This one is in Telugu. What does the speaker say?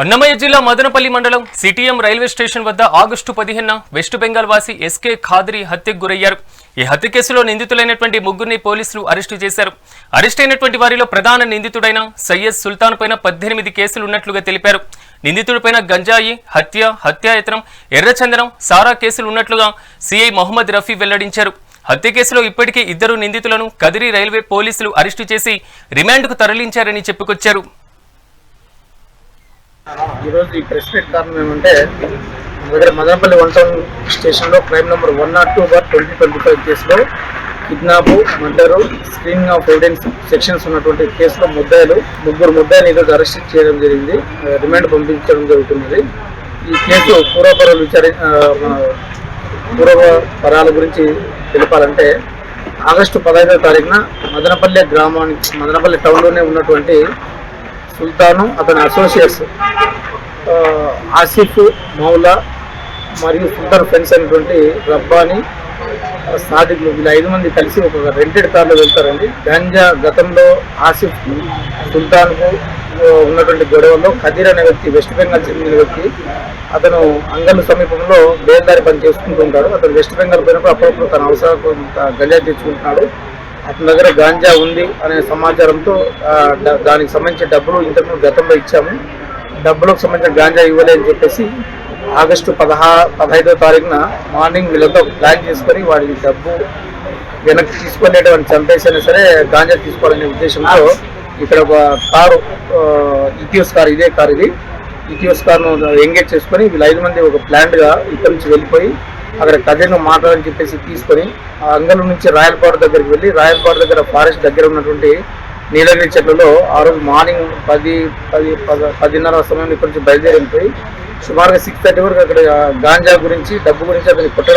అన్నమయ్య జిల్లా మదనపల్లి మండలం సిటిఎం రైల్వే స్టేషన్ వద్ద ఆగస్టు పదిహేనున వెస్ట్ బెంగాల్ వాసి ఎస్కే ఖాద్రి హత్యకు గురయ్యారు. ఈ హత్య కేసులో నిందితులైనటువంటి ముగ్గురిని పోలీసులు అరెస్టు చేశారు. అరెస్ట్ అయినటువంటి వారిలో ప్రధాన నిందితుడైన సయ్యద్ సుల్తాన్ పైన పద్దెనిమిది కేసులు ఉన్నట్లుగా తెలిపారు నిందితుడిపైన గంజాయి హత్య హత్యాయత్నం ఎర్రచందనం సారా కేసులు ఉన్నట్లుగా సిఐ మొహమ్మద్ రఫీ వెల్లడించారు. హత్య కేసులో ఇప్పటికే ఇద్దరు నిందితులను కదిరి రైల్వే పోలీసులు అరెస్టు చేసి రిమాండ్కు తరలించారని చెప్పుకొచ్చారు. ఈరోజు ఈ ప్రెస్ మీట్ కారణం ఏమంటే మన దగ్గర మదనపల్లి వన్ టౌన్ స్టేషన్లో crime number one naught two bar twenty twenty five కేసులో kidnap murder screening of evidence sections ఉన్నటువంటి కేసులో ముద్దాయిలు ముగ్గురు ముద్దాయిని ఈరోజు అరెస్ట్ చేయడం జరిగింది. రిమాండ్ పంపించడం జరుగుతున్నది. ఈ కేసు పూర్వపరాలు విచారి ఆ, పూర్వపరాల గురించి తెలిపాలంటే ఆగస్టు పదహైదవ తారీఖున మదనపల్లి గ్రామానికి మదనపల్లి టౌన్లోనే ఉన్నటువంటి సుల్తాను అతని అసోసియేట్స్ ఆసిఫ్ మౌలా మరియు సుల్తాన్ ఫ్రెండ్స్ అయినటువంటి రబ్బాని సాదిక్లు వీళ్ళు ఐదు మంది కలిసి ఒక రెంటెడ్ కార్లో వెళ్తారండి. గంజా గతంలో ఆసిఫ్ సుల్తాన్కు ఉన్నటువంటి గొడవలో ఖదీర్ అనే వ్యక్తి వెస్ట్ బెంగాల్ చెందిన వ్యక్తి అతను అంగల్ సమీపంలో బేల్దారి పని చేసుకుంటూ ఉంటాడు. అతను వెస్ట్ బెంగాల్ పోయినప్పుడు అప్పుడప్పుడు తన అవసరాలకు కొంత గంజా తెచ్చుకుంటున్నాడు. అతని దగ్గర గాంజా ఉంది అనే సమాచారంతో దానికి సంబంధించిన డబ్బులు ఇంతకు గతంలో ఇచ్చాము. డబ్బులకు సంబంధించిన గాంజా ఇవ్వలే అని చెప్పేసి ఆగస్టు పదహా పదహైదో తారీఖున మార్నింగ్ వీళ్ళతో ప్లాన్ చేసుకొని వాడి డబ్బు వెనక్కి తీసుకునేటువంటి చంపేసైనా సరే గాంజా తీసుకోవాలనే ఉద్దేశంతో ఇక్కడ ఒక కారు ఇటియోస్ కార్ ఇదే కార్ ఇది. ఇటియోస్ కార్ను ఎంగేజ్ చేసుకొని వీళ్ళు ఐదు మంది ఒక ప్లాంట్గా ఇక్కడి నుంచి వెళ్ళిపోయి అక్కడ కథను మాట్లాడని చెప్పేసి తీసుకొని ఆ అంగళం నుంచి రాయలపాడు దగ్గరికి వెళ్ళి రాయలపాడు దగ్గర ఫారెస్ట్ దగ్గర ఉన్నటువంటి నీలగిరి చెట్లలో ఆ రోజు మార్నింగ్ పది పది పదిన్నర సమయంలో ఇక్కడి నుంచి బయలుదేరిపోయి సుమారుగా సిక్స్ థర్టీ వరకు అక్కడ గాంజా గురించి డబ్బు గురించి అతని కొట్టడం